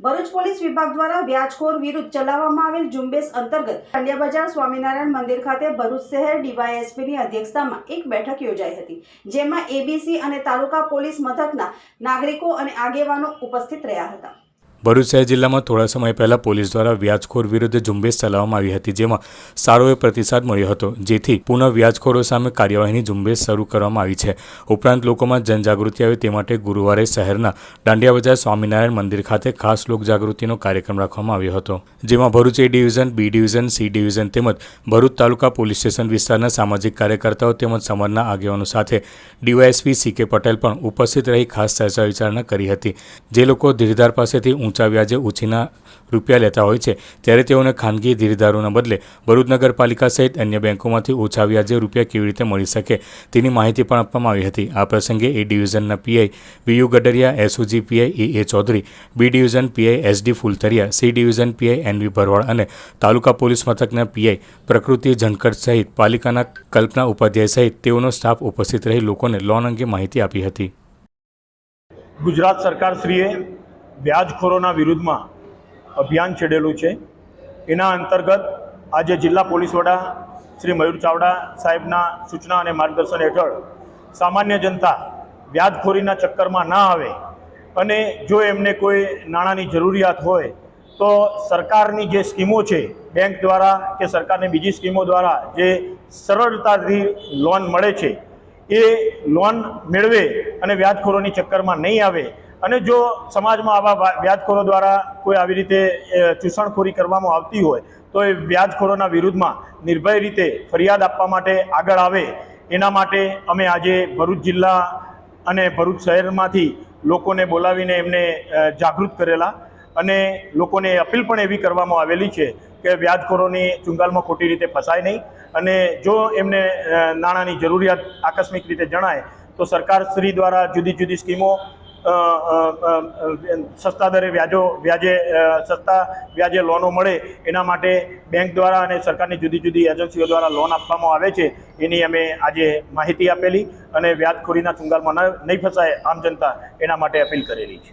Bharuch police વિભાગ દ્વારા વ્યાજખોર વિરુદ્ધ ચલાવવામાં આવેલ ઝુંબેશ અંતર્ગત કંડિયા બજાર સ્વામિનારાયણ મંદિર ખાતે ભરૂચ શહેર ડીવાયએસપીની અધ્યક્ષતામાં એક બેઠક યોજાઈ હતી, જેમાં એબીસી અને તાલુકા પોલીસ મથકના નાગરિકો અને આગેવાનો ઉપસ્થિત રહ્યા હતા. ભરૂચ શહેર જિલ્લામાં થોડા સમય પહેલા પોલીસ દ્વારા વ્યાજખોર વિરુદ્ધ ઝુંબેશ ચલાવવામાં આવી હતી, જેમાં સારો એ પ્રતિસાદ મળ્યો હતો, જેથી પુનઃ વ્યાજખોરો સામે કાર્યવાહીની ઝુંબેશ શરૂ કરવામાં આવી છે. ઉપરાંત લોકોમાં જનજાગૃતિ આવે તે માટે ગુરુવારે શહેરના દાંડિયા બજાર સ્વામિનારાયણ મંદિર ખાતે ખાસ લોકજાગૃતિનો કાર્યક્રમ રાખવામાં આવ્યો હતો. જેમાં Bharuch A division, B division, C division તેમજ ભરૂચ તાલુકા પોલીસ સ્ટેશન વિસ્તારના સામાજિક કાર્યકર્તાઓ તેમજ સમાજના આગેવાનો સાથે ડીવાયએસપી સી કે પટેલ પણ ઉપસ્થિત રહી ખાસ ચર્ચા વિચારણા કરી હતી. જે લોકો ધીરધાર પાસેથી ઊંચા વ્યાજે ઉછીના રૂપિયા લેતા હોય છે. ત્યારે તેઓને ખાનગી ધીરધારોના બદલે ભરૂચ નગરપાલિકા સહિત અન્ય બેંકોમાંથી ઓછા વ્યાજે રૂપિયા કેવી રીતે મળી શકે તેની માહિતી પણ આપવામાં આવી હતી. આ પ્રસંગે A ડિવિઝનના PI VU Gadariya SOG PI A Chaudhari, B division PI SD Phultariya C division PI NV Bharwad અને તાલુકા પોલીસ મથકના પીઆઈ પ્રકૃતિ ઝંકટ સહિત પાલિકાના કલ્પના ઉપાધ્યાય સહિત તેઓનો સ્ટાફ ઉપસ્થિત રહી લોકોને લોન અંગે માહિતી આપી હતી. ગુજરાત સરકારશ્રીએ વ્યાજખોરોના વિરુદ્ધમાં અભિયાન છેડેલું છે. એના અંતર્ગત આજે જિલ્લા પોલીસ વડા શ્રી મયુર ચાવડા સાહેબના સૂચના અને માર્ગદર્શન હેઠળ સામાન્ય જનતા વ્યાજખોરીના ચક્કરમાં ના આવે અને જો એમને કોઈ નાણાંની જરૂરિયાત હોય તો સરકારની જે સ્કીમો છે, બેંક દ્વારા કે સરકારની બીજી સ્કીમો દ્વારા જે સરળતાથી લોન મળે છે, એ લોન મેળવે અને વ્યાજખોરોની ચક્કરમાં નહીં આવે અને જો સમાજમાં આવા વ્યાજખોરો દ્વારા કોઈ આવી રીતે ચૂસણખોરી કરવામાં આવતી હોય, તો એ વ્યાજખોરોના વિરુદ્ધમાં નિર્ભય રીતે ફરિયાદ આપવા માટે આગળ આવે. એના માટે અમે આજે ભરૂચ જિલ્લા અને ભરૂચ શહેરમાંથી લોકોને બોલાવીને એમને જાગૃત કરેલા અને લોકોને અપીલ પણ એવી કરવામાં આવેલી છે કે વ્યાજખોરોની ચુંગાલમાં ખોટી રીતે ફસાય નહીં અને જો એમને નાણાંની જરૂરિયાત આકસ્મિક રીતે જણાય, તો સરકાર શ્રી દ્વારા જુદી જુદી સ્કીમો સસ્તા દરે વ્યાજો, વ્યાજે સસ્તા વ્યાજે લોનો મળે એના માટે બેંક દ્વારા અને સરકારની જુદી જુદી એજન્સીઓ દ્વારા લોન આપવામાં આવે છે, એની અમે આજે માહિતી આપેલી અને વ્યાજખોરીના ચુંગાલમાં ન, નહીં ફસાય આમ જનતા એના માટે અપીલ કરેલી છે.